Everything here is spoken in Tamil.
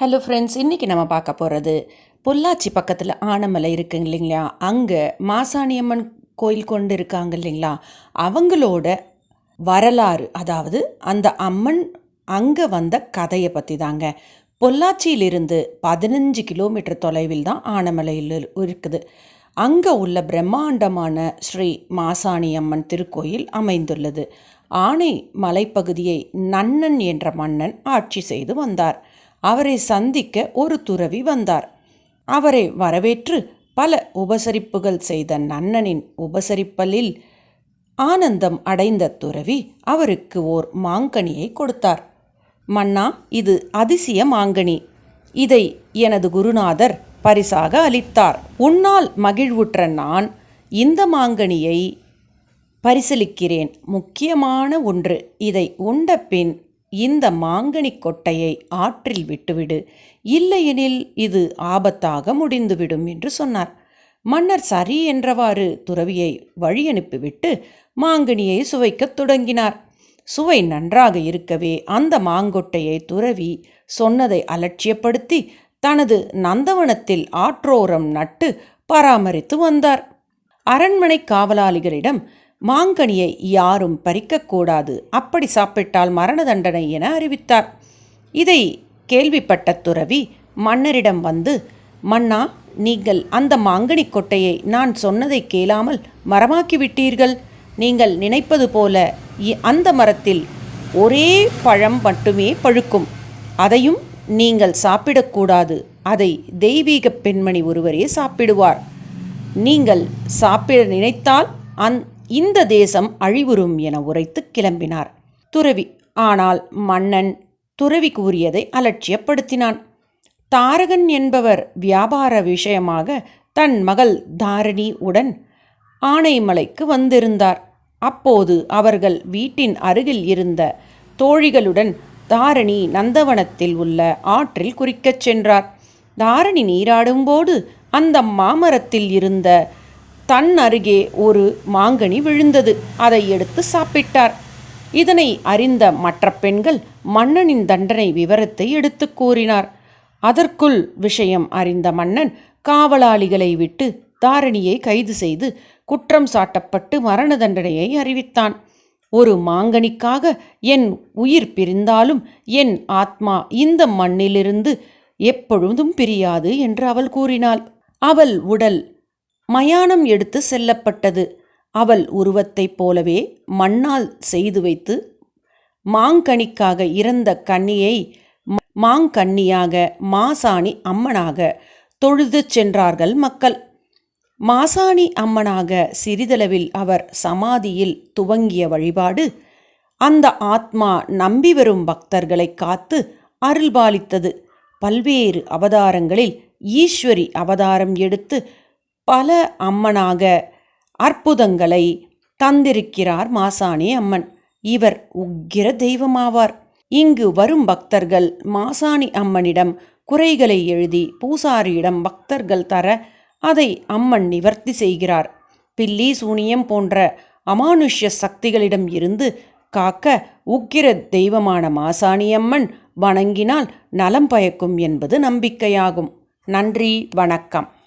ஹலோ ஃப்ரெண்ட்ஸ் இன்றைக்கி நம்ம பார்க்க போகிறது பொள்ளாச்சி பக்கத்தில் ஆனமலை இருக்குங்க இல்லைங்களா? அங்கே மாசாணியம்மன் கோயில் கொண்டு இருக்காங்க இல்லைங்களா? அவங்களோட வரலாறு அதாவது அந்த அம்மன் அங்கே வந்த கதையை பற்றி தாங்க பொள்ளாச்சியிலிருந்து பதினஞ்சு கிலோமீட்டர் தொலைவில் தான் ஆனமலையில் இருக்குது. அங்கே உள்ள பிரம்மாண்டமான ஸ்ரீ மாசாணியம்மன் திருக்கோயில் அமைந்துள்ளது. ஆனை மலைப்பகுதியை நன்னன் என்ற மன்னன் ஆட்சி செய்து வந்தார். அவரை சந்திக்க ஒரு துறவி வந்தார். அவரை வரவேற்று பல உபசரிப்புகள் செய்த நன்னனின் உபசரிப்பலில் ஆனந்தம் அடைந்த துறவி அவருக்கு ஓர் மாங்கனியை கொடுத்தார். மன்னா இது அதிசய மாங்கனி. இதை எனது குருநாதர் பரிசாக அளித்தார். உன்னால் மகிழ்வுற்ற நான் இந்த மாங்கனியை பரிசலிக்கிறேன் முக்கியமான ஒன்று இதை உண்ட பின் இந்த மாங்கனி கொட்டையை ஆற்றில் விட்டுவிடு. இல்லையெனில் இது ஆபத்தாக முடிந்துவிடும் என்று சொன்னார். மன்னர் சரி என்றவாறு துறவியை வழி அனுப்பிவிட்டு மாங்கனியை சுவைக்கத் தொடங்கினார். சுவை நன்றாக இருக்கவே அந்த மாங்கொட்டையை துறவி சொன்னதை அலட்சியப்படுத்தி தனது நந்தவனத்தில் ஆற்றோரம் நட்டு பராமரித்து வந்தார். அரண்மனை காவலாளிகளிடம் மாங்கனியை யாரும் பறிக்கக்கூடாது. அப்படி சாப்பிட்டால் மரண தண்டனை என அறிவித்தார். இதை கேள்விப்பட்ட துறவி மன்னரிடம் வந்து மன்னா நீங்கள் அந்த மாங்கனி கொட்டையை நான் சொன்னதை கேளாமல் மரமாக்கி விட்டீர்கள். நீங்கள் நினைப்பது போல அந்த மரத்தில் ஒரே பழம் மட்டுமே பழுக்கும். அதையும் நீங்கள் சாப்பிடக்கூடாது. அதை தெய்வீக பெண்மணி ஒருவரே சாப்பிடுவார். நீங்கள் சாப்பிட நினைத்தால் அந் இந்த தேசம் அழிவுறும் என உரைத்து கிளம்பினார். துறவி ஆனால் மன்னன் துறவி கூறியதை அலட்சியப்படுத்தினான். தாரகன் என்பவர் வியாபார விஷயமாக தன் மகள் தாரணி உடன் ஆனைமலைக்கு வந்திருந்தார். அப்போது அவர்கள் வீட்டின் அருகில் இருந்த தோழிகளுடன் தாரணி நந்தவனத்தில் உள்ள ஆற்றில் குறிக்கச் சென்றார். தாரணி நீராடும்போது அந்த மாமரத்தில் இருந்த தன் அருகே ஒரு மாங்கனி விழுந்தது. அதை எடுத்து சாப்பிட்டார். இதனை அறிந்த மற்ற பெண்கள் மன்னனின் தண்டனை விவரத்தை எடுத்து கூறினார். அதற்குள் விஷயம் அறிந்த மன்னன் காவலாளிகளை விட்டு தாரணியை கைது செய்து குற்றம் சாட்டப்பட்டு மரண தண்டனையை அறிவித்தான். ஒரு மாங்கனிக்காக என் உயிர் பிரிந்தாலும் என் ஆத்மா இந்த மண்ணிலிருந்து எப்பொழுதும் பிரியாது என்று அவள் கூறினாள். அவள் உடல் மயானம் எடுத்து செல்லப்பட்டது. அவள் உருவத்தைப் போலவே மண்ணால் செய்து வைத்து மாங்கனிக்காக இறந்த கன்னியை மாங்கன்னியாக மாசாணி அம்மனாக தொழுது சென்றார்கள் மக்கள். மாசாணி அம்மனாக சிறிதளவில் அவர் சமாதியில் துவங்கிய வழிபாடு அந்த ஆத்மா நம்பி வரும் பக்தர்களை காத்து அருள்பாலித்தது. பல்வேறு அவதாரங்களில் ஈஸ்வரி அவதாரம் எடுத்து பல அம்மனாக அற்புதங்களை தந்திருக்கிறார் மாசாணி அம்மன். இவர் உக்கிர தெய்வமாவார். இங்கு வரும் பக்தர்கள் மாசாணி அம்மனிடம் குறைகளை எழுதி பூசாரியிடம் பக்தர்கள் தர அதை அம்மன் நிவர்த்தி செய்கிறார். பில்லி சூனியம் போன்ற அமானுஷ்ய சக்திகளிடம் இருந்து காக்க உக்கிர தெய்வமான மாசாணியம்மன் வணங்கினால் நலம் பயக்கும் என்பது நம்பிக்கையாகும். நன்றி வணக்கம்.